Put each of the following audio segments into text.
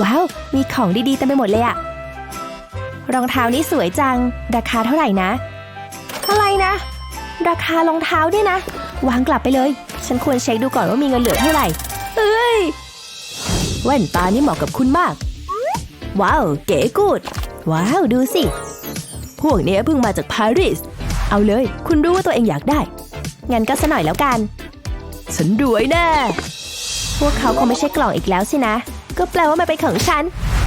ว้าว มีของดีๆเต็มไปหมดเลยอะรองเท้านี้สวยจัง ราคาเท่าไหร่นะ อะไรนะ ราคารองเท้าด้วยนะ วางกลับไปเลย ฉันควรเช็คดูก่อนว่ามีเงินเหลือเท่าไหร่ เอ้ยแว่นตานี่เหมาะกับคุณมาก ว้าว เก๋กูด ว้าว ดูสิ พวกเนี้ยเพิ่งมาจากปารีส เอาเลย คุณรู้ว่าตัวเองอยากได้ งั้นก็สะหน่อยแล้วกัน ฉันรวยแน่ พวกเขาคงไม่ใช่กล่องอีกแล้วสินะ ก็แปลว่ามันเป็นของฉัน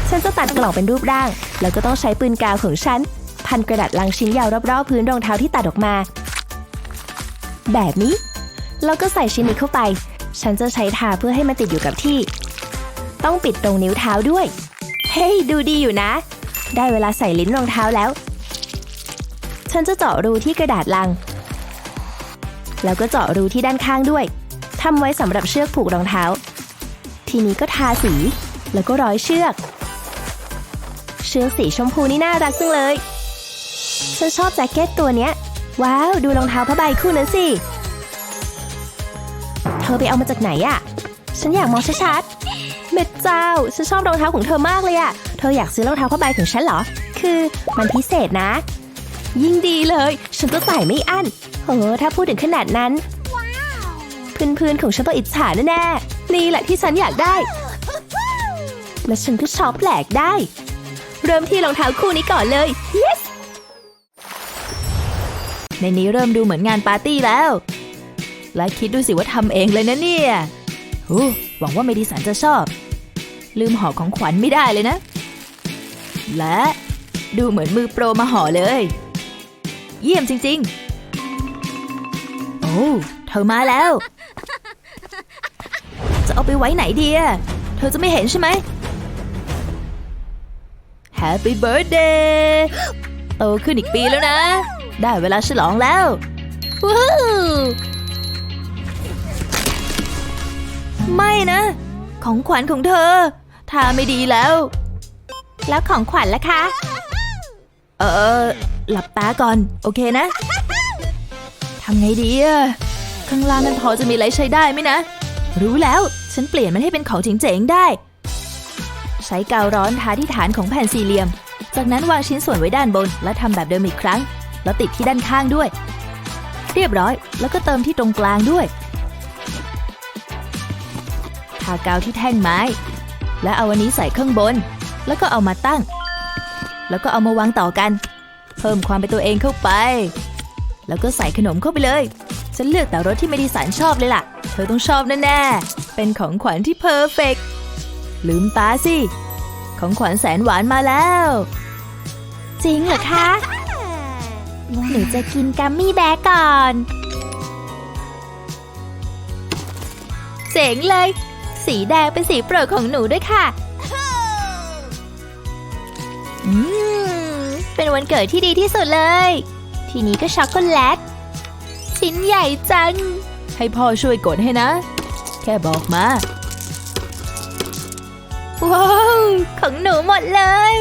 ฉันจะตัดกล่องเป็นรูปร่าง แล้วก็ต้องใช้ปืนกาวของฉัน พันกระดาษลังชิ้นยาวรอบๆพื้นรองเท้าที่ตัดออกมา แบบนี้ แล้วก็ใส่ชิ้นนี้เข้าไป ฉันจะใช้ทาเพื่อให้มันติดอยู่กับที่ ต้องปิดตรงนิ้วเท้าด้วย เฮ้ย ดูดีอยู่นะ ได้เวลาใส่ลิ้นรองเท้าแล้ว ฉันจะเจาะรูที่กระดาษลัง แล้วก็เจาะรูที่ด้านข้างด้วยทำไว้สำหรับเชือกผูกรองเท้า ทีนี้ก็ทาสี แล้วก็ร้อยเชือก เชือกสีชมพูนี่น่ารักจังเลย ฉันชอบแจ็คเก็ตตัวเนี้ย ว้าว ดูรองเท้าผ้าใบคู่นั้นสิ เธอไปเอามาจากไหนอะฉันอยากมองชัดๆเม็ดเจ้า ฉันชอบรองเท้าของเธอมากเลยอะเธออยากซื้อรองเท้าผ้าใบของฉันเหรอ คือมันพิเศษนะ ยิ่งดีเลย ฉันจะใส่ไม่อั้นโอ้ถ้าพูดถึงขนาดนั้นเพื่อนๆของฉันต้องอิจฉาแน่ๆนี่แหละที่ฉันอยากได้ และฉันก็ชอบแปลกได้ เริ่มที่รองเท้าคู่นี้ก่อนเลย yes ในนี้เริ่มดูเหมือนงานปาร์ตี้แล้ว และคิดดูสิว่าทำเองเลยนะเนี่ยโอ้หวังว่าเมดิสันจะชอบ ลืมห่อของขวัญไม่ได้เลยนะ และดูเหมือนมือโปรมาห่อเลย เยี่ยมจริง ๆ โอ้เธอมาแล้ว จะเอาไปไว้ไหนดีอะเธอจะไม่เห็นใช่ไหม Happy Birthday โตขึ้นอีกปีแล้วนะ ได้เวลาฉลองแล้วว้าวไม่นะ ของขวัญของเธอทาไม่ดีแล้ว แล้วของขวัญล่ะคะ เออ หลับตาก่อน โอเคนะทำไงดีอะข้างล่างมันพอจะมีอะไรใช้ได้ไหมนะ รู้แล้ว ฉันเปลี่ยนมันให้เป็นของเจ๋งๆได้ ใช้กาวร้อนทาที่ฐานของแผ่นสี่เหลี่ยม จากนั้นวางชิ้นส่วนไว้ด้านบน และทำแบบเดิมอีกครั้ง แล้วติดที่ด้านข้างด้วย เรียบร้อย แล้วก็เติมที่ตรงกลางด้วย ทากาวที่แท่งไม้ และเอาอันนี้ใส่ข้างบน แล้วก็เอามาตั้ง แล้วก็เอามาวางต่อกัน เพิ่มความเป็นตัวเองเข้าไป แล้วก็ใส่ขนมเข้าไปเลยฉันเลือกแต่รสที่เมดิสันชอบเลยล่ะ เธอต้องชอบแน่ๆ เป็นของขวัญที่เพอร์เฟกต์ ลืมตาสิ ของขวัญแสนหวานมาแล้ว จริงเหรอคะ หนูจะกินกัมมี่แบก่อน เจ๋งเลย สีแดงเป็นสีโปรดของหนูด้วยค่ะอืมเป็นวันเกิดที่ดีที่สุดเลย ทีนี้ก็ช็อกโกแลต ชิ้นใหญ่จัง ให้พ่อช่วยกดให้นะ แค่บอกมา ว้าว ของหนูหมดเลย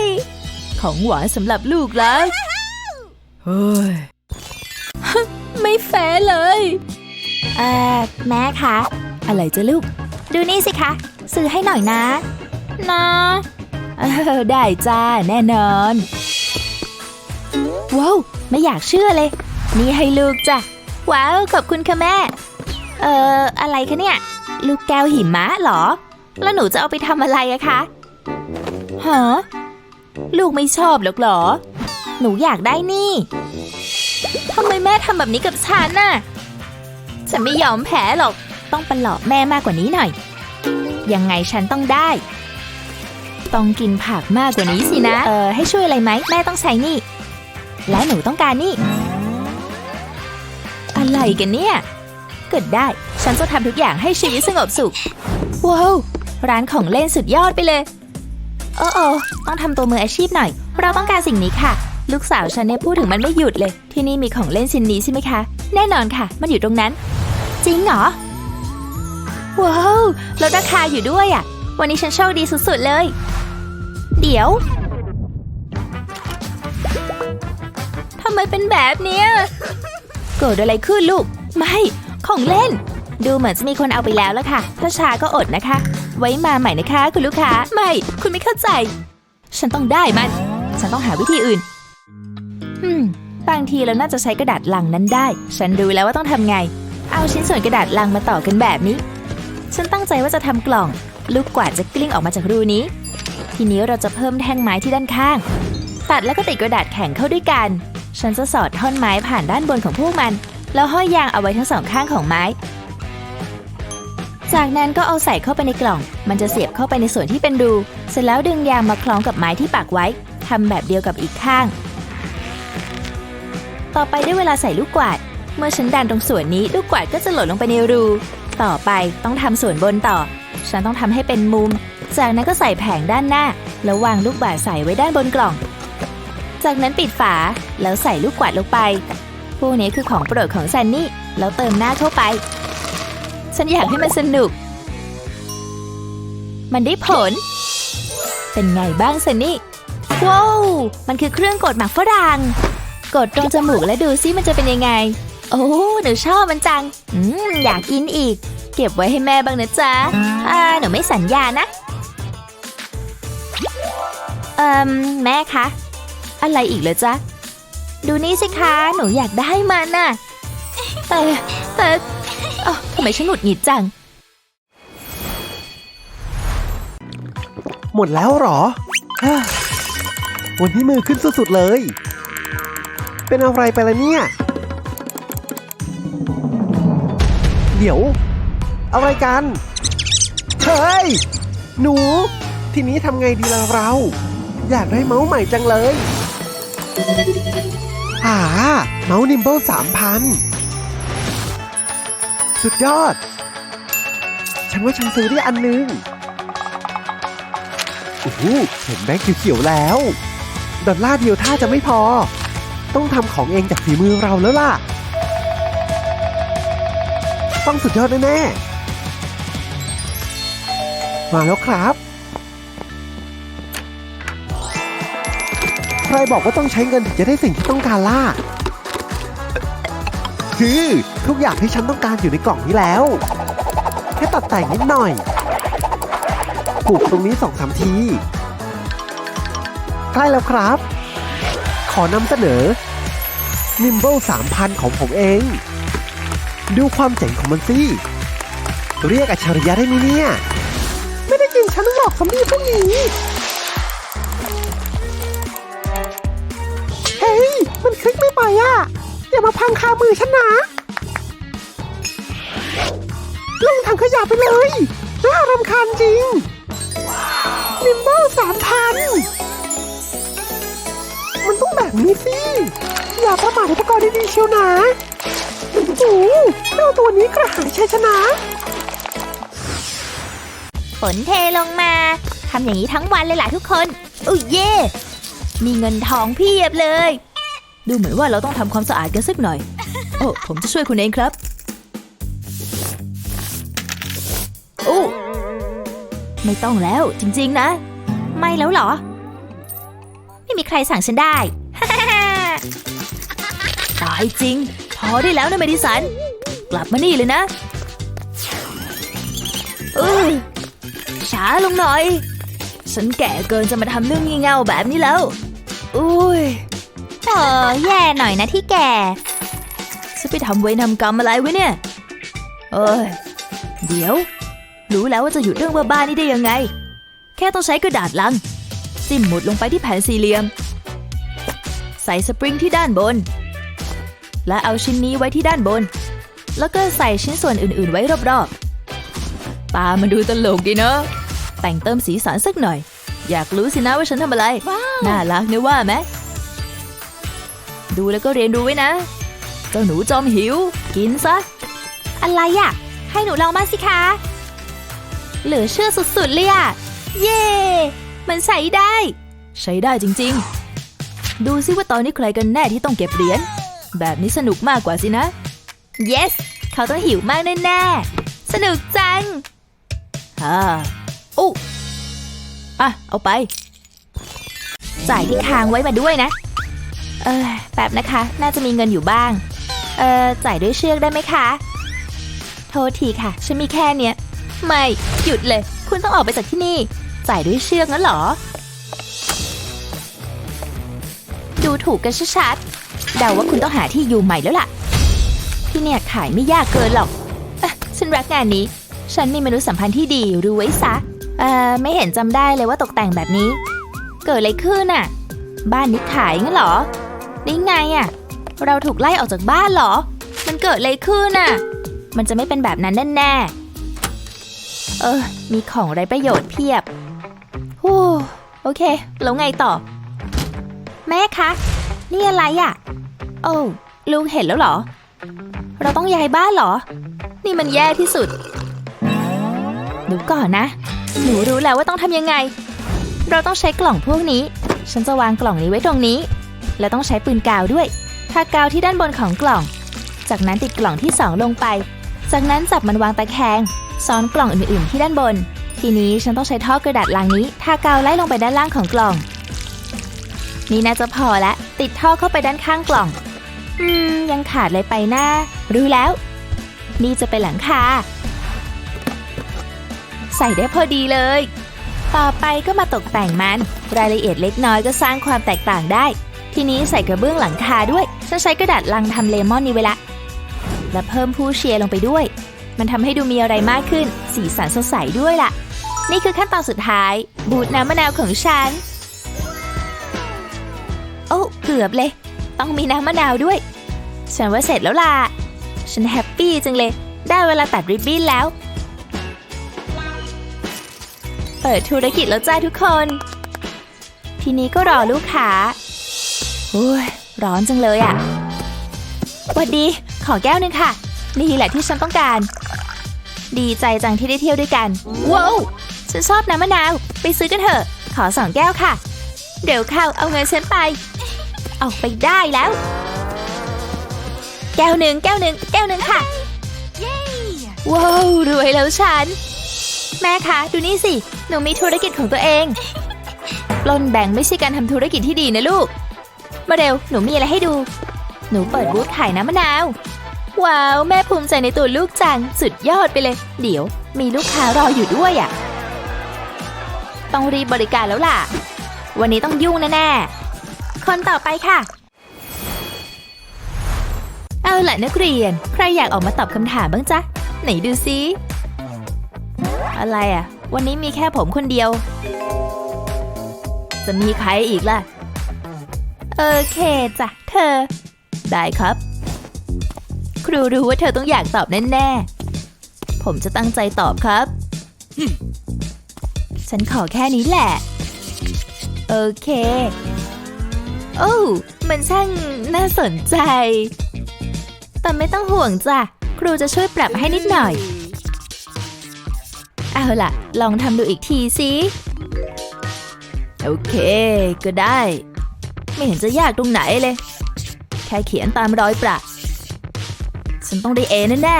ของหวานสำหรับลูกแล้วเฮ้ย ไม่แฟร์เลย เอ่อ แม่คะ อะไรจะลูก ดูนี่สิคะ ซื้อให้หน่อยนะ นะเออได้จ้า แน่นอน ว้าว ไม่อยากเชื่อเลย นี่ให้ลูกจ้ะ ว้าว ขอบคุณค่ะแม่ เอ่อ อะไรคะเนี่ย ลูกแก้วหิมะเหรอ แล้วหนูจะเอาไปทำอะไรอะคะฮะลูกไม่ชอบหรอกเหรอ หนูอยากได้นี่ทำไมแม่ทำแบบนี้กับฉันน่ะ ฉันไม่ยอมแพ้หรอก ต้องประหลอกแม่มากกว่านี้หน่อย ยังไงฉันต้องได้ ต้องกินผักมากกว่านี้สินะ เออ ให้ช่วยอะไรไหมแม่ต้องใช้นี่ และหนูต้องการนี่ อะไรกันเนี่ย เกิดได้ ฉันจะทำทุกอย่างให้ชีวิตสงบสุข ว้าว ร้านของเล่นสุดยอดไปเลย โอ้โอต้องทำตัวมืออาชีพหน่อย เราต้องการสิ่งนี้ค่ะ ลูกสาวฉันเนี่ยพูดถึงมันไม่หยุดเลย ที่นี่มีของเล่นชิ้นนี้ใช่ไหมคะ แน่นอนค่ะ มันอยู่ตรงนั้น จริงเหรอ ว้าวลดราคาอยู่ด้วยอะ วันนี้ฉันโชคดีสุดๆเลย เดี๋ยวทำไมเป็นแบบเนี้ยเกิดอะไรขึ้นลูก ไม่ ของเล่น ดูเหมือนจะมีคนเอาไปแล้วล้วค่ะ ถ้าช้าก็อดนะคะ ไว้มาใหม่นะคะ คุณลูกค้า ไม่ คุณไม่เข้าใจ ฉันต้องได้มัน ฉันต้องหาวิธีอื่นอืมบางทีเราน่าจะใช้กระดาษลังนั้นได้ ฉันรู้แล้วว่าต้องทำไง เอาชิ้นส่วนกระดาษลังมาต่อกันแบบนี้ ฉันตั้งใจว่าจะทำกล่อง ลูกกวาดจะกลิ้งออกมาจากรูนี้ ทีนี้เราจะเพิ่มแท่งไม้ที่ด้านข้าง ตัดแล้วก็ติดกระดาษแข็งเข้าด้วยกัน ฉันจะสอดท่อนไม้ผ่านด้านบนของพวกมัน แล้วห้อยยางเอาไว้ทั้งสองข้างของไม้ จากนั้นก็เอาใส่เข้าไปในกล่อง มันจะเสียบเข้าไปในส่วนที่เป็นรู เสร็จแล้วดึงยางมาคล้องกับไม้ที่ปักไว้ ทำแบบเดียวกับอีกข้าง ต่อไปได้เวลาใส่ลูกกวาด เมื่อฉันดันตรงส่วนนี้ลูกกวาดก็จะหล่นลงไปในรู ต่อไปต้องทำส่วนบนต่อ ฉันต้องทำให้เป็นมุม จากนั้นก็ใส่แผงด้านหน้า แล้ววางลูกบาศก์ใส่ไว้ด้านบนกล่อง จากนั้นปิดฝา แล้วใส่ลูกกวาดลงไป พวกนี้คือของโปรดของซันนี่ แล้วเติมหน้าเข้าไป ฉันอยากให้มันสนุก มันได้ผล เป็นไงบ้างซันนี่ว้าวมันคือเครื่องกดหมักฝรั่งกดตรงจมูกและดูซิมันจะเป็นยังไง โอ้หนูชอบมันจัง อืมอยากกินอีก เก็บไว้ให้แม่บ้างนะจ๊ะอ่าหนูไม่สัญญานะเอ่มแม่คะ อะไรอีกเหรอจ๊ะ ดูนี่สิคะ หนูอยากได้มันน่ะ แต่แต่ ทำไมฉันหงุดหงิดจัง หมดแล้วเหรอฮ่าวันนี้มือขึ้นสุดๆเลย เป็นอะไรไปละเนี่ย เดี๋ยว อะไรกัน เฮ้ย หนู ทีนี้ทำไงดีล่ะเรา อยากได้เมาส์ใหม่จังเลยอ่าเมาส์นิมเบิลสามพัน สุดยอด ฉันว่าฉันซื้อได้อันนึงโอ้โหเห็นแบงค์เขียวๆแล้ว ดอลลาร์เดียวท่าจะไม่พอ ต้องทำของเองจากฝีมือเราแล้วล่ะ ต้องสุดยอดแน่ๆมาแล้วครับ ใครบอกว่าต้องใช้เงินถึงจะได้สิ่งที่ต้องการล่ะ คือ ทุกอย่างที่ฉันต้องการอยู่ในกล่องนี้แล้ว แค่ตัดแต่งนิดหน่อยปลูกตรงนี้สองสามที ใกล้แล้วครับ ขอนำเสนอ Nimble 3000 ของผมเอง ดูความเจ๋งของมันสิ เรียกอัจฉริยะได้ไหมเนี่ย ไม่ได้ยินฉันหรอกสำลีพวกนี้เฮ้ย มันคลิกไม่ไปอะ อย่ามาพังคามือฉันนะ ยะไปเลยน่ารำคาญจริงนิมเบิลสามพันมันต้องแบบนี้สิ อย่าประมาทอุปกรณ์ดีๆเชียวนะโอ้โหเจ้าตัวนี้กระหายชัยชนะ ฝนเทลงมาทำอย่างนี้ทั้งวันเลยล่ะทุกคนอุ้ยเย่มีเงินทองเพียบเลย ดูเหมือนว่าเราต้องทำความสะอาดกันสักหน่อย โอ้ ผมจะช่วยคุณเองครับ อ้ไม่ต้องแล้วจริงๆนะ ไม่แล้วเหรอ ไม่มีใครสั่งฉันได้ ตายจริง พอได้แล้วนะเมดิสัน กลับมานี่เลยนะเอ้ยช้าลงหน่อย ฉันแก่เกินจะมาทำเรื่องงี่เง่าแบบนี้แล้ว อุ้ยเออแย่หน่อยนะที่แก่จะไปทำเวรทำกรรมอะไรไว้เนี่ย เอ้ย เดี๋ยว รู้แล้วว่าจะหยุดเรื่องบ้าๆนี่ได้ยังไง แค่ต้องใช้กระดาษลัง จิ้มหมุดลงไปที่แผ่นสี่เหลี่ยม ใส่สปริงที่ด้านบน และเอาชิ้นนี้ไว้ที่ด้านบน แล้วก็ใส่ชิ้นส่วนอื่นๆ ไว้รอบๆ ตามันดูตลกดีเนอะแต่งเติมสีสันสักหน่อย อยากรู้สินะว่าฉันทำอะไรน่ารักนะว่าไหม ดูแล้วก็เรียนรู้ไว้นะ เจ้าหนูจอมหิว กินซะ อะไรอะให้หนูลองมางสิคะ เหลือเชื่อสุดๆเลยอะเย่มันใส่ได้ ใช้ได้จริงๆ ดูซิว่าตอนนี้ใครกันแน่ที่ต้องเก็บเหรียญ แบบนี้สนุกมากกว่าสินะ yes เขาต้องหิวมากแน่ๆ สนุกจังฮ่าโอ้อะ เอาไป จ่ายที่ค้างไว้มาด้วยนะ เออแบบนะคะ น่าจะมีเงินอยู่บ้าง เออจ่ายด้วยเชือกได้ไหมคะ โทษทีค่ะ ฉันมีแค่เนี้ย ไม่ หยุดเลย คุณต้องออกไปจากที่นี่ จ่ายด้วยเชือกงั้นเหรอ ดูถูกกันชัดๆเดาว่าคุณต้องหาที่อยู่ใหม่แล้วล่ะ ที่เนี่ยขายไม่ยากเกินหรอกอะฉันรักงานนี้ ฉันมีมนุษยสัมพันธ์ที่ดีรู้ไว้ซะ เอ่อ ไม่เห็นจำได้เลยว่าตกแต่งแบบนี้ เกิดอะไรขึ้นน่ะ บ้านนี้ขายงั้นเหรอนี่ไงอะเราถูกไล่ออกจากบ้านเหรอ มันเกิดอะไรขึ้นน่ะ มันจะไม่เป็นแบบนั้นแน่ๆ เออ มีของไรประโยชน์เพียบฮู้โอเค แล้วไงต่อ แม่คะ นี่อะไรอะโอ้ลูกเห็นแล้วเหรอ เราต้องย้ายบ้านเหรอ นี่มันแย่ที่สุดดูก่อนนะ หนูรู้แล้วว่าต้องทำยังไง เราต้องใช้กล่องพวกนี้ ฉันจะวางกล่องนี้ไว้ตรงนี้ และต้องใช้ปืนกาวด้วย ทากาวที่ด้านบนของกล่อง จากนั้นติดกล่องที่สองลงไป จากนั้นจับมันวางตะแคง ซ้อนกล่องอื่นๆที่ด้านบน ทีนี้ฉันต้องใช้ท่อกระดาษลังนี้ทากาวไล่ลงไปด้านล่างของกล่อง นี่น่าจะพอละ ติดท่อเข้าไปด้านข้างกล่อง อืม ยังขาดเลยไปหน้ารู้แล้ว นี่จะเป็นหลังคาใส่ได้พอดีเลย ต่อไปก็มาตกแต่งมัน รายละเอียดเล็กน้อยก็สร้างความแตกต่างได้ ทีนี้ใส่กระเบื้องหลังคาด้วย ฉันใช้กระดาษลังทำเลมอนนี้ไว้ละ และเพิ่มผู้เชียร์ลงไปด้วย มันทำให้ดูมีอะไรมากขึ้น สีสันสดใสด้วยล่ะ นี่คือขั้นตอนสุดท้าย บูดน้ำมะนาวของฉัน โอ้เกือบเลย ต้องมีน้ำมะนาวด้วย ฉันว่าเสร็จแล้วล่ะ ฉันแฮปปี้จังเลย ได้เวลาตัดริบบิ้นแล้ว เปิดธุรกิจแล้วจ้าทุกคน ทีนี้ก็รอลูกค้าโอ้ยร้อนจังเลยอะ่ะหวัดดี ขอแก้วหนึ่งค่ะ นี่แหละที่ฉันต้องการ ดีใจจังที่ได้เที่ยวด้วยกัน ว้าวฉันชอบน้ำมะนาว ไปซื้อกันเถอะ ขอสองแก้วค่ะ เดี๋ยวเข้าเอาเงินฉันไปออกไปได้แล้ว แก้วหนึ่งแก้วหนึ่งแก้วหนึ่งค่ะ ว้าวรวยแล้วฉัน แม่คะดูนี่สิ หนูมีธุรกิจของตัวเองปล้นแบ่งไม่ใช่การทำธุรกิจที่ดีนะลูก มาเร็ว หนูมีอะไรให้ดู หนูเปิดบูธขายน้ำมะนาว ว้าว แม่ภูมิใจในตัวลูกจัง สุดยอดไปเลย เดี๋ยว มีลูกค้ารออยู่ด้วยอะ่ะ ต้องรีบบริการแล้วล่ะ วันนี้ต้องยุ่งแน่ๆ คนต่อไปค่ะ เอาล่ะนักเรียน ใครอยากออกมาตอบคำถามบ้างจ๊ะ ไหนดูซิอะไรอะ วันนี้มีแค่ผมคนเดียว จะมีใครอีกล่ะ โอเคจ้ะเธอ ได้ครับ ครูรู้ว่าเธอต้องอยากตอบแน่ๆ ผมจะตั้งใจตอบครับ ฉันขอแค่นี้แหละ โอเค โอ้วมันช่างน่าสนใจ แต่ไม่ต้องห่วงจ้ะ ครูจะช่วยปรับให้นิดหน่อย เอาล่ะ ลองทำดูอีกทีสิโอเค ก็ได้ ไม่เห็นจะยากตรงไหนเลย แค่เขียนตามรอยประ ฉันต้องได้เอแน่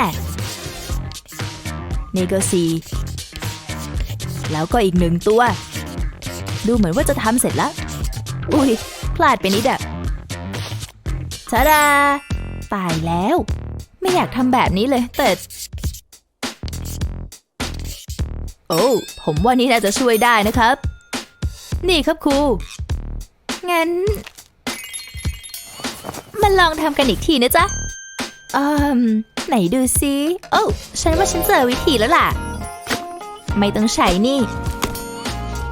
ๆนี่ก็สี่แล้วก็อีกหนึ่งตัว ดูเหมือนว่าจะทำเสร็จแล้ว อุ้ยพลาดไปนิดอะชาดา ตายแล้ว ไม่อยากทำแบบนี้เลยแต่โอ้ผมว่านี่น่าจะช่วยได้นะครับ นี่ครับครู งั้น มาลองทำกันอีกทีนะจ๊ะ อืมไหนดูซิโอ้ฉันว่าฉันเจอวิธีแล้วล่ะ ไม่ต้องใช้นี่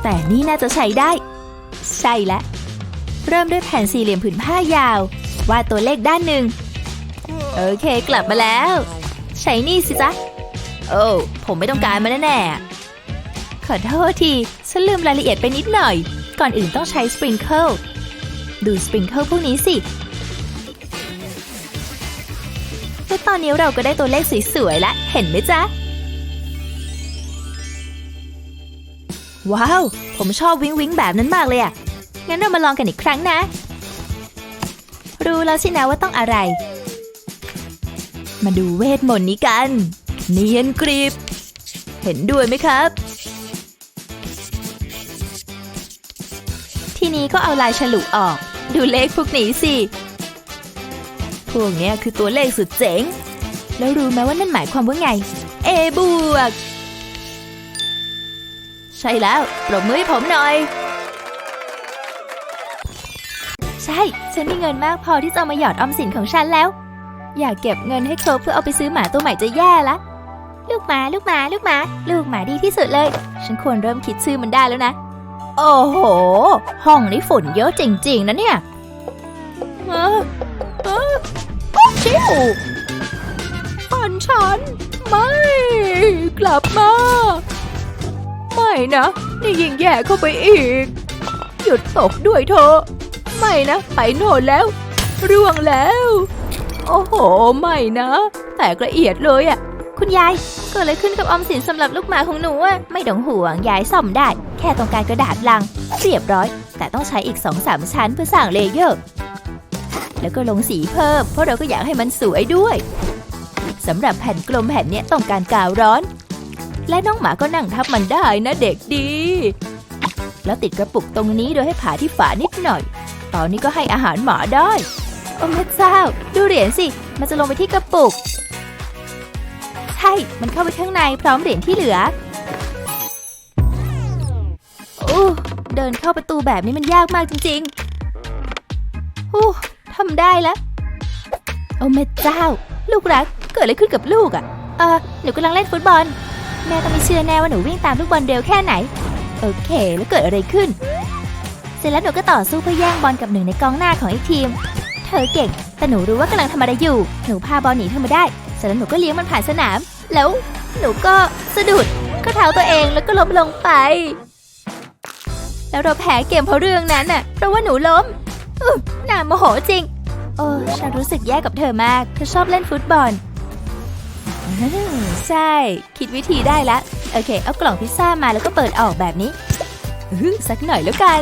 แต่นี่น่าจะใช้ได้ ใช่แล้วเริ่มด้วยแผ่นสี่เหลี่ยมผืนผ้ายาว วาดตัวเลขด้านหนึ่ง โอเคกลับมาแล้ว ใช้นี่สิจ๊ะ โอ้ผมไม่ต้องการมันแน่ๆขอโทษทีฉันลืมรายละเอียดไปนิดหน่อย ก่อนอื่นต้องใช้สปริงเกิลดูสปริงเกิลพวกนี้สิ ตอนนี้เราก็ได้ตัวเลขสวยๆแล้วเห็นไหมจ๊ะ ว้าว ผมชอบวิงวิงแบบนั้นมากเลยอะงั้นเรามาลองกันอีกครั้งนะ รู้แล้วสินะว่าต้องอะไร มาดูเวทมนต์นี้กัน เนียนกริบ เห็นด้วยไหมครับ ทีนี้ก็เอาลายฉลุออก ดูเลขพวกนี้สิ พวกเนี้ยคือตัวเลขสุดเจ๋ง แล้วรู้ไหมว่านั่นหมายความว่าไง A บวก ใช่แล้วปรบมือให้ผมหน่อย ใช่ ฉันมีเงินมากพอที่จะเอามาหยอดออมสินของฉันแล้ว อยากเก็บเงินให้ครบเพื่อเอาไปซื้อหมาตัวใหม่จะแย่ละ ลูกหมา ลูกหมา ลูกหมา ลูกหมาดีที่สุดเลย ฉันควรเริ่มคิดชื่อมันได้แล้วนะ โอ้โห ห้องนี้ฝุ่นเยอะจริง ๆนะเนี่ย ชิวฝันฉัน ไม่ กลับมา ไม่นะ นี่ยิ่งแย่เข้าไปอีก หยุดตกด้วยเถอะไม่นะ ไปโน่นแล้ว ร่วงแล้ว โอ้โห ไม่นะ แตกละเอียดเลยอะคุณยายเกิดอะไรขึ้นกับออมสินสำหรับลูกหมาของหนูอะไม่ต้องห่วง ยายซ่อมได้ แค่ต้องการกระดาษลัง เรียบร้อย แต่ต้องใช้อีก2-3ชั้นเพื่อสร้างเลเยอร์ แล้วก็ลงสีเพิ่ม เพราะเราก็อยากให้มันสวยด้วยสำหรับแผ่นกลมแผ่นเนี้ยต้องการกาวร้อน และน้องหมาก็นั่งทับมันได้นะเด็กดี แล้วติดกระปุกตรงนี้โดยให้ผ่าที่ฝานิดหน่อย ตอนนี้ก็ให้อาหารหมาได้โอ้แม่เจ้า ดูเหรียญสิ มันจะลงไปที่กระปุก ใช่ มันเข้าไปข้างในพร้อมเหรียญที่เหลือโอ้เดินเข้าประตูแบบนี้มันยากมากจริงๆอู้ ทำได้แล้วโอ้แม่เจ้า ลูกรัก เกิดอะไรขึ้นกับลูกอะ่ะ เออหนูกำลังเล่นฟุตบอล แม่ต้องไม่เชื่อแน่ว่าหนูวิ่งตามลูกบอลเร็วแค่ไหน โอเค แล้วเกิดอะไรขึ้น เสร็จแล้วหนูก็ต่อสู้เพื่อแย่งบอลกับหนึ่งในกองหน้าของไอ้ทีม เธอเก่ง แต่หนูรู้ว่ากำลังทำอะไรอยู่ หนูพาบอลหนีเธอมาได้ เสร็จแล้วหนูก็เลี้ยงมันผ่านสนาม แล้วหนูก็สะดุดก็เท้าตัวเองแล้วก็ล้มลงไป แล้วเราแพ้เกมเพราะเรื่องนั้นน่ะ เพราะว่าหนูล้ม น่าโมโหจริง โอ้ฉันรู้สึกแย่กับเธอมาก เธอชอบเล่นฟุตบอลใช่ คิดวิธีได้ละ โอเค เอากล่องพิซซ่ามาแล้วก็เปิดออกแบบนี้สักหน่อยแล้วกัน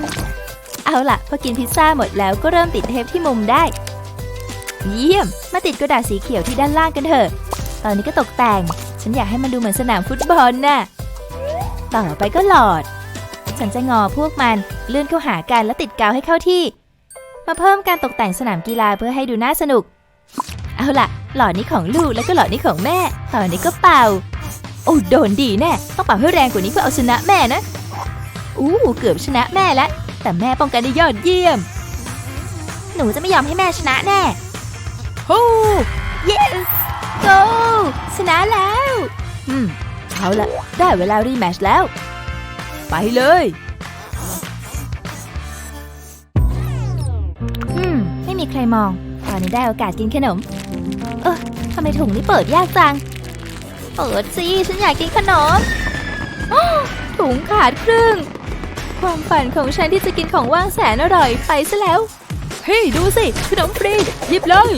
เอาล่ะ พอกินพิซซ่าหมดแล้วก็เริ่มติดเทปที่มุมได้ เยี่ยม มาติดกระดาษสีเขียวที่ด้านล่างกันเถอะ ตอนนี้ก็ตกแต่ง ฉันอยากให้มันดูเหมือนสนามฟุตบอลน่ะ ต่อไปก็หลอด ฉันจะงอพวกมันเลื่อนเข้าหากันแล้วติดกาวให้เข้าที่ มาเพิ่มการตกแต่งสนามกีฬาเพื่อให้ดูน่าสนุก เอาล่ะ หลอดนี้ของลูกแล้วก็หลอดนี้ของแม่ ตอนนี้ก็เป่า โอ้โดนดีแน่ต้องเป่าให้แรงกว่านี้เพื่อเอาชนะแม่นะ อู้เกือบชนะแม่แล้วแต่แม่ป้องกันได้ยอดเยี่ยม หนูจะไม่ยอมให้แม่ชนะแน่ฮู้ yes go ชนะแล้ว อืม เอาละได้เวลารีแมชแล้ว ไปเลย ใครมอง ตอนนี้ได้โอกาสกินขนม เออทำไมถุงนี้เปิดยากจัง เปิดสิ ฉันอยากกินขนมอ้ถุงขาดครึ่ง ความฝันของฉันที่จะกินของว่างแสนอร่อยไปซะแล้ว เฮ้ย ดูสิ ขนมฟรีหยิบเลย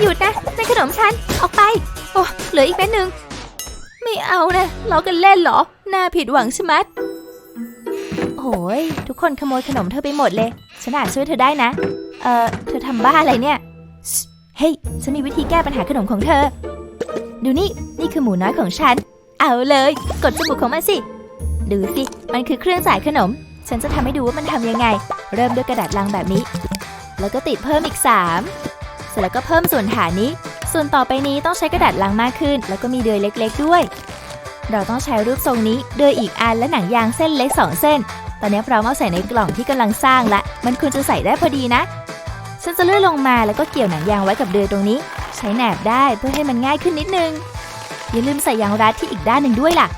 หยุดนะนั่นขนมฉัน ออกไป โอ้เหลืออีกแม่นึง ไม่เอานะล้อกันเล่นเหรอ น่าผิดหวังใชะมัด โอ้ยทุกคนขโมยขนมเธอไปหมดเลย ฉันอาจช่วยเธอได้นะ เอ่อเธอทำบ้าอะไรเนี่ย เฮ้ย ฉันมีวิธีแก้ปัญหาขนมของเธอ ดูนี่ นี่คือหมูน้อยของฉัน เอาเลย กดจมูกของมันสิ ดูสิ มันคือเครื่องจ่ายขนม ฉันจะทำให้ดูว่ามันทำยังไง เริ่มด้วยกระดาษลังแบบนี้ แล้วก็ติดเพิ่มอีก 3 เสร็จแล้วก็เพิ่มส่วนฐานนี้ ส่วนต่อไปนี้ต้องใช้กระดาษลังมากขึ้น แล้วก็มีเดือยเล็ก ๆ ด้วยเราต้องใช้รูปทรงนี้เดือยอีกอันและหนังยางเส้นเล็ก 2 เส้น ตอนนี้พร้อมเอาใส่ในกล่องที่กำลังสร้างละ มันควรจะใส่ได้พอดีนะ ฉันจะเลื่อนลงมาแล้วก็เกี่ยวหนังยางไว้กับเดือยตรงนี้ ใช้แหนบได้เพื่อให้มันง่ายขึ้นนิดนึง อย่าลืมใส่ยางรัดที่อีกด้านหนึ่งด้วยล่ะ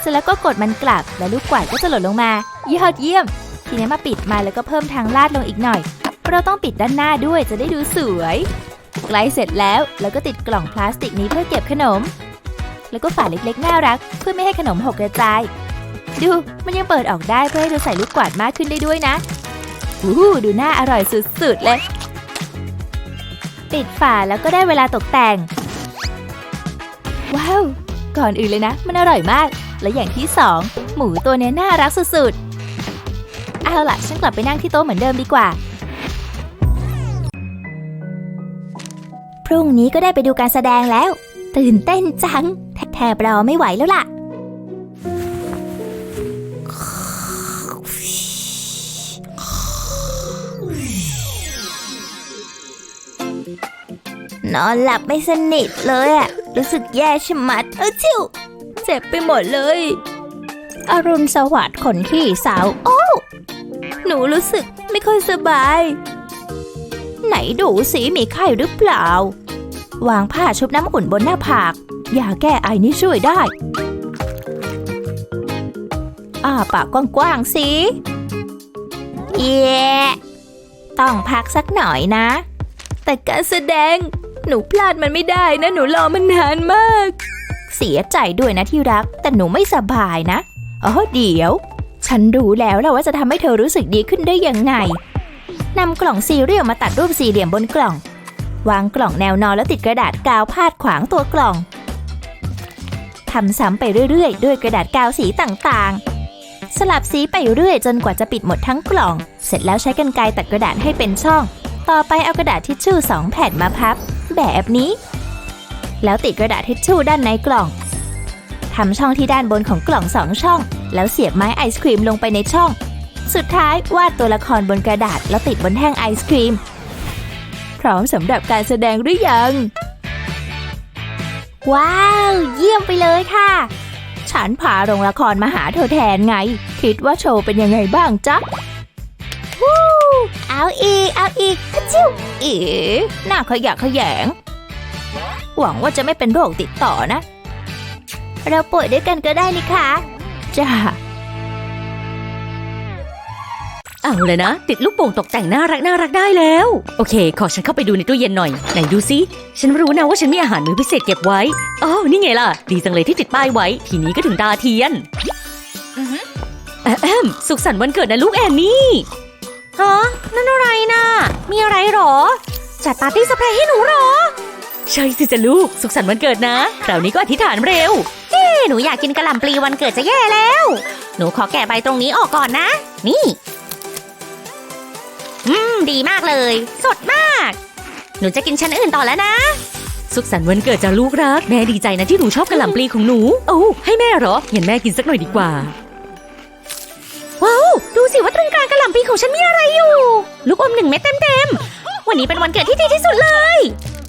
เสร็จแล้วก็กดมันกลับและลูกกวาดก็จะหล่นลงมายอดเยี่ยม ทีนี้มาปิดมาแล้วก็เพิ่มทางลาดลงอีกหน่อย เราต้องปิดด้านหน้าด้วยจะได้ดูสวย ใกล้เสร็จแล้วแล้วก็ติดกล่องพลาสติกนี้เพื่อเก็บขนม แล้วก็ฝาเล็กๆน่ารัก เพื่อไม่ให้ขนมหกกระจาย ดูมันยังเปิดออกได้เพื่อให้เราใส่ลูกกวาดมากขึ้นได้ด้วยนะอู้หูดูน่าอร่อยสุดๆเลย ปิดฝาแล้วก็ได้เวลาตกแต่ง ว้าว ก่อนอื่นเลยนะ มันอร่อยมาก และอย่างที่สองหมูตัวเนี้ยน่ารักสุดๆ เอาล่ะ ฉันกลับไปนั่งที่โต๊ะเหมือนเดิมดีกว่า พรุ่งนี้ก็ได้ไปดูการแสดงแล้ว ตื่นเต้นจัง แทบรอไม่ไหวแล้วล่ะ นอนหลับไม่สนิทเลยอะรู้สึกแย่ชะมัดเออจิวเจ็บไปหมดเลย อรุณสวัสดิ์คนที่สาว โอ้หนูรู้สึกไม่ค่อยสบาย ไหนดูสิมีไข้หรือเปล่า วางผ้าชุบน้ำอุ่นบนหน้าผากยาแก้ไอนี่ช่วยได้อ้าปากกว้างๆสิเย่ต้องพักสักหน่อยนะ แต่การแสดง หนูพลาดมันไม่ได้นะ หนูรอมันนานมาก เสียใจด้วยนะที่รัก แต่หนูไม่สบายนะอ๋อเดี๋ยว ฉันรู้แล้วแหละว่าจะทำให้เธอรู้สึกดีขึ้นได้ยังไงนำกล่องซีเรียลมาตัดรูปสี่เหลี่ยมบนกล่อง วางกล่องแนวนอนแล้วติดกระดาษกาวพาดขวางตัวกล่องทำซ้ำไปเรื่อยๆ ด้วยกระดาษกาวสีต่างๆสลับสีไปเรื่อยจนกว่าจะปิดหมดทั้งกล่อง เสร็จแล้วใช้กรรไกรตัดกระดาษให้เป็นช่อง ต่อไปเอากระดาษทิชชู่สองแผ่นมาพับ แบบนี้ แล้วติดกระดาษทิชชู่ด้านในกล่องทำช่องที่ด้านบนของกล่องสองช่อง แล้วเสียบไม้ไอศครีมลงไปในช่อง สุดท้ายวาดตัวละครบนกระดาษแล้วติดบนแท่งไอศครีม พร้อมสำหรับการแสดงหรือยัง ว้าว เยี่ยมไปเลยค่ะ ฉันพาโรงละครมาหาเธอแทนไง คิดว่าโชว์เป็นยังไงบ้างจ๊ะ เอาอีกเอาอีกกระจิ้วอีหน้าขยะขยง หวังว่าจะไม่เป็นโรคติดต่อนะ เราป่วยด้วยกันก็ได้นี่คะจ้าเอาเลยนะ ติดลูกโป่งตกแต่งน่ารักน่ารักได้แล้ว โอเค ขอฉันเข้าไปดูในตู้เย็นหน่อย ไหนดูซิ ฉันรู้นะว่าฉันมีอาหารมื้อพิเศษเก็บไว้อ๋อนี่ไงล่ะ ดีจังเลยที่ติดป้ายไว้ ทีนี้ก็ถึงตาเทียนแอมสุขสันต์วันเกิดนะลูกแอนนี่ ฮะนั่นอะไรนะมีอะไรหรอ จัดปาร์ตี้เซอร์ไพรส์ให้หนูหรอ ใช่สิจ้ะลูก สุขสันต์วันเกิดนะคราวนี้ก็อธิษฐานเร็ว เฮ้หนูอยากกินกะหล่ำปลีวันเกิดจะแย่แล้ว หนูขอแกะใบตรงนี้ออกก่อนนะ นี่ อืม ดีมากเลย สดมาก หนูจะกินชั้นอื่นต่อแล้วนะ สุขสันต์วันเกิดจ้าลูกรัก แม่ดีใจนะที่หนูชอบกระหล่ำปลีของหนู โอ้ให้แม่เหรองั้นแม่กินสักหน่อยดีกว่าว้าว ดูสิว่าตรงกลางกระหล่ำปลีของฉันมีอะไรอยู่ ลูกอมหนึ่งเม็ดเต็มๆ วันนี้เป็นวันเกิดที่ดีที่สุดเลย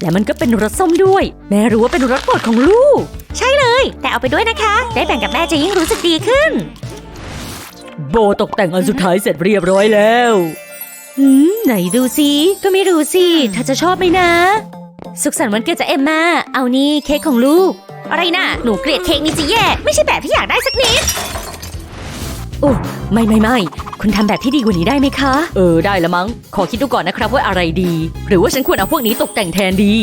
และมันก็เป็นรสส้มด้วย แม่รู้ว่าเป็นรสโปรดของลูก ใช่เลย แต่เอาไปด้วยนะคะ ได้แบ่งกับแม่จะยิ่งรู้สึกดีขึ้น โบตกแต่งอันสุดท้ายเสร็จเรียบร้อยแล้วอืมไหนดูสิก็ไม่รู้สิเธอจะชอบไหมนะ สุขสันต์วันเกิดจากเอมมาเอานี่เค้กของลูก อะไรนะหนูเกลียดเค้กนี่จะแย่ ไม่ใช่แบบที่อยากได้สักนิด โอ้ไม่ไม่ไม่คุณทำแบบที่ดีกว่านี้ได้ไหมคะ เออได้ละมั้ง ขอคิดดูก่อนนะครับว่าอะไรดี หรือว่าฉันควรเอาพวกนี้ตกแต่งแทนดี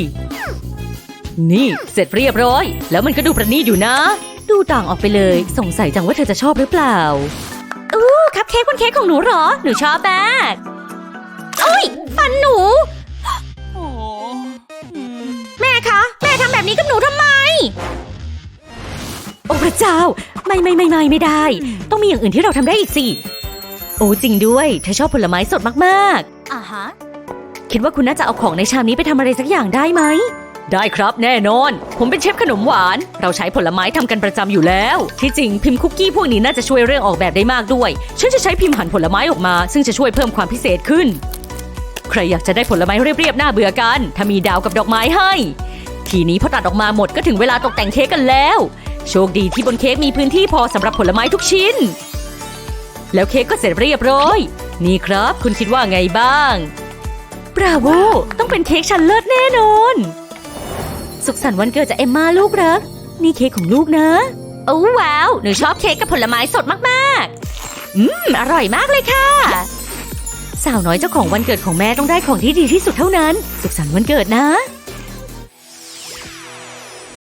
นี่เสร็จเรียบร้อย แล้วมันก็ดูประณีตอยู่นะ ดูต่างออกไปเลย สงสัยจังว่าเธอจะชอบหรือเปล่าอู้คัพเค้กบนเค้กของหนูเหรอ หนูชอบมากโอ้ยฟันหนูแม่คะ แม่ทำแบบนี้กับหนูทำไม โอ้พระเจ้า ไม่ไม่ไม่ไม่ไม่ได้ ต้องมีอย่างอื่นที่เราทำได้อีกสิ โอ้จริงด้วยเธอชอบผลไม้สดมากๆอ่าฮะคิดว่าคุณน่าจะเอาของในชามนี้ไปทำอะไรสักอย่างได้ไหม ได้ครับแน่นอน ผมเป็นเชฟขนมหวาน เราใช้ผลไม้ทำกันประจำอยู่แล้ว ที่จริงพิมพ์คุกกี้พวกนี้น่าจะช่วยเรื่องออกแบบได้มากด้วย ฉันจะใช้พิมพ์หั่นผลไม้ออกมา ซึ่งจะช่วยเพิ่มความพิเศษขึ้น ใครอยากจะได้ผลไม้เรียบๆหน้าเบื่อกัน ถ้ามีดาวกับดอกไม้ให้ ทีนี้พอตัดออกมาหมดก็ถึงเวลาตกแต่งเค้กกันแล้ว โชคดีที่บนเค้กมีพื้นที่พอสำหรับผลไม้ทุกชิ้น แล้วเค้กก็เสร็จเรียบร้อย นี่ครับ คุณคิดว่าไงบ้างบราโวต้องเป็นเค้กชั้นเลิศแน่นอน สุขสันต์วันเกิดจากเอมมาลูกรัก นี่เค้กของลูกนะ โอ้ว้าว หนูชอบเค้กกับผลไม้สดมากๆ อืม อร่อยมากเลยค่ะ สาวน้อยเจ้าของวันเกิดของแม่ต้องได้ของที่ดีที่สุดเท่านั้น สุขสันต์วันเกิดนะ